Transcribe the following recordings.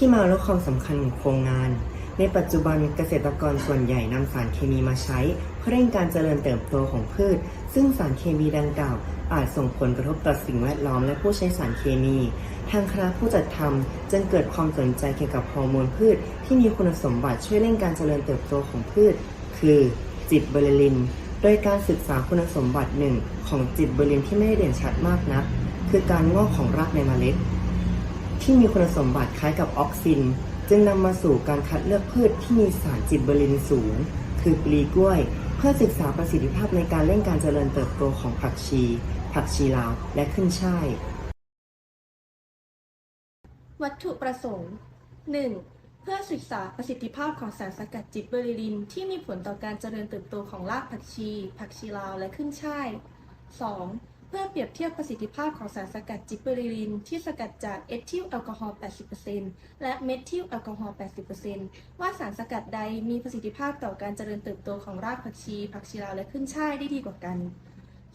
ที่มาแลดความสำคัญของโครงงาน ในปัจจุบันเกษตรกรส่วนใหญ่นำสารเคมีมาใช้ เพื่อเร่งการเจริญเติบโตของพืช ซึ่งสารเคมีดังกล่าว อาจส่งผลกระทบต่อสิ่งแวดล้อมและผู้ใช้สารเคมี ทางคณะผู้จัดทำจึงเกิดความสนใจเกี่ยวกับฮอร์โมนพืช ที่มีคุณสมบัติช่วยเร่งการเจริญเติบโตของพืช คือจิตเบอร์ลิน โดยการศึกษาคุณสมบัติหนึ่งของจิตเบอร์ลินที่ไม่ได้เด่นชัดมากนัก คือการงอกของรากในเมล็ด ที่มีคุณสมบัติคล้ายกับออกซิน จึงนำมาสู่การคัดเลือกพืชที่มีสารจิตเบอร์ลินสูง คือปลีกล้วย เพื่อศึกษาประสิทธิภาพในการเร่งการเจริญเติบโตของผักชี ผักชีลาว และขึ้นช่าย วัตถุประสงค์ 1. เพื่อศึกษาประสิทธิภาพของสารสกัดจิบเบอริลิน ที่มีผลต่อการเจริญเติบโตของรากผักชี ผักชีลาวและขึ้นช่าย 2. เพื่อเปรียบเทียบประสิทธิภาพของสารสกัดจิบเบอริลิน ที่สกัดจากเอทิลแอลกอฮอล์ 80%และเมทิลแอลกอฮอล์ 80%ว่าสารสกัดใดมีประสิทธิภาพต่อการเจริญเติบโตของรากผักชี ผักชีลาวและขึ้นช่ายได้ดีกว่ากัน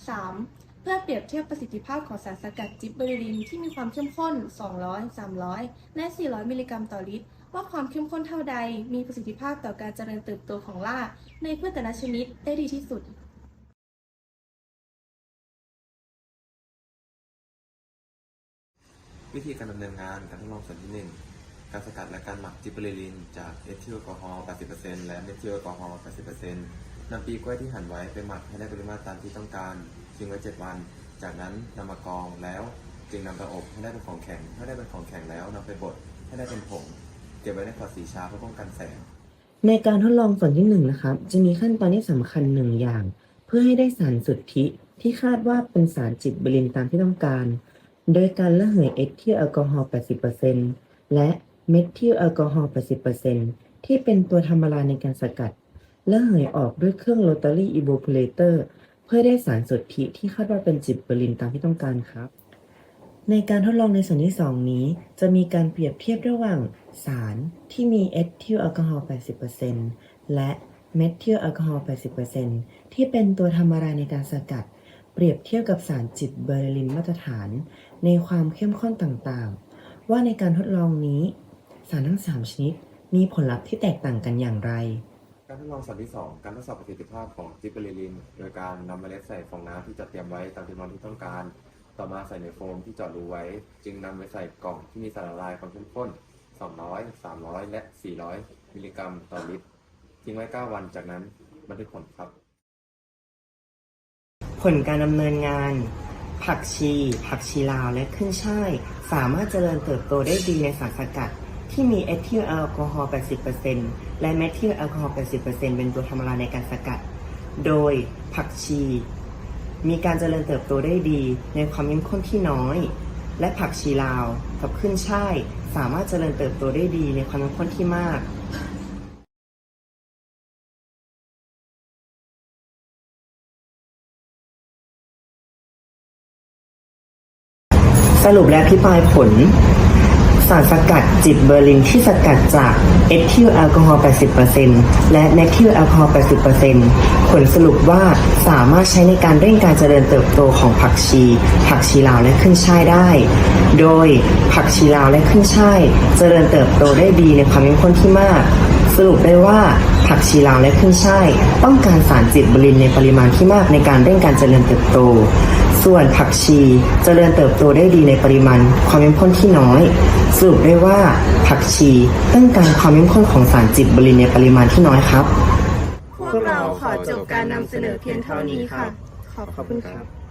3. เพื่อเปรียบเทียบประสิทธิภาพของสารสกัดจิบเบอริลินที่มีความเข้มข้น 200 300 และ 400 มิลลิกรัมต่อลิตร ว่าความเข้มข้นเท่าใด มีประสิทธิภาพต่อการเจริญเติบโตของรากในพืชแต่ละชนิดได้ดีที่สุด วิธีการดำเนินงานการทดลองส่วนที่ 1 การสกัดและการหมักจิบเบอริลิน จากเอทิลแอลกอฮอล์ 80%และเมทิลแอลกอฮอล์ 80%นำปีกล้วยที่หั่นไว้ไปหมักให้ได้ปริมาตรตามที่ต้องการทิ้งไว้ 7 วัน จากนั้นนำมากรองแล้วจึงนำไปอบให้ได้เป็นของแข็งให้ได้เป็นของแข็งแล้วนำไปบดให้ได้เป็นผงเก็บไว้ในขวดสีชาเพื่อป้องกันแสง ในการทดลองส่วนที่หนึ่งนะครับ จะมีขั้นตอนที่สำคัญหนึ่งอย่าง เพื่อให้ได้สารสุทธิที่คาดว่าเป็นสารจิตเบอร์ลินตามที่ต้องการ โดยการระเหยเอทิลแอลกอฮอล์ 80%และเมทิลแอลกอฮอล์ 80%ที่เป็นตัวทำละลายในการสกัดระเหยออกด้วยเครื่องโรตารี่อีโวพูเลเตอร์เพื่อได้สารสุทธิที่คาดว่าเป็นจิตเบอร์ลินตามที่ต้องการครับ ในการทดลองในส่วนที่ 2 นี้ จะมีการเปรียบเทียบระหว่างสารที่มีเอทิลแอลกอฮอล์ 80%และเมทิลแอลกอฮอล์ 80%ที่เป็นตัวทำละลายในการสกัด เปรียบเทียบกับสารจิบเบอร์ลินมาตรฐาน ในความเข้มข้นต่างๆ ว่าในการทดลองนี้ สารทั้ง 3 ชนิดมีผลลัพธ์ที่แตกต่างกันอย่างไร การทดลองส่วนที่ 2 การทดสอบประสิทธิภาพของจิบเบอริลิน โดยการนำเมล็ดใส่ฟองน้ำที่จัดเตรียมไว้ตามจำนวนที่ต้องการ ต่อมาใส่ในโฟมที่เจาะรูไว้ จึงนำไปใส่กล่องที่มีสารละลายความเข้มข้น 200 300 และ 400 มิลลิกรัมต่อลิตร ทิ้งไว้ 9 วันจากนั้นบันทึกผลครับ ผลการดำเนินงาน ผักชี ผักชีลาวและขึ้นช่ายสามารถเจริญเติบโตได้ดีในสารสกัด ที่มีเอทิลแอลกอฮอล์ 80%และเมทิลแอลกอฮอล์ 80%เป็นตัวทำละลายในการสกัด โดยผักชี มีการเจริญเติบโตได้ดีในความเข้มข้นที่น้อย และผักชีลาวกับขึ้นช่ายสามารถเจริญเติบโตได้ดีในความเข้มข้นที่มาก สรุปและอธิบายผล สารสกัดจิบเบอร์ลินที่สกัดจากเอทิลแอลกอฮอล์ 80%และเมทิลแอลกอฮอล์ 80%ผลสรุปว่าสามารถใช้ในการเร่งการเจริญเติบโตของผักชี ผักชีลาวและขึ้นช่ายได้ โดยผักชีลาวและขึ้นช่ายเจริญเติบโตได้ดีในความเข้มข้นที่มากสรุปได้ว่าผักชีลาวและขึ้นช่ายต้องการสารจิบเบอร์ลินในปริมาณที่มากในการเร่งการเจริญเติบโต ส่วนผักชีจเจริญเติบโตได้ดีในปริมาณความเข้มข้นที่น้อย สรุปได้ว่าผักชีต้องการความเข้มข้นของสารจิบบรินในปริมาณที่น้อยครับ พวกเราขอจบการนำเสนอเพียงเท่านี้ค่ะ ขอบคุณครับ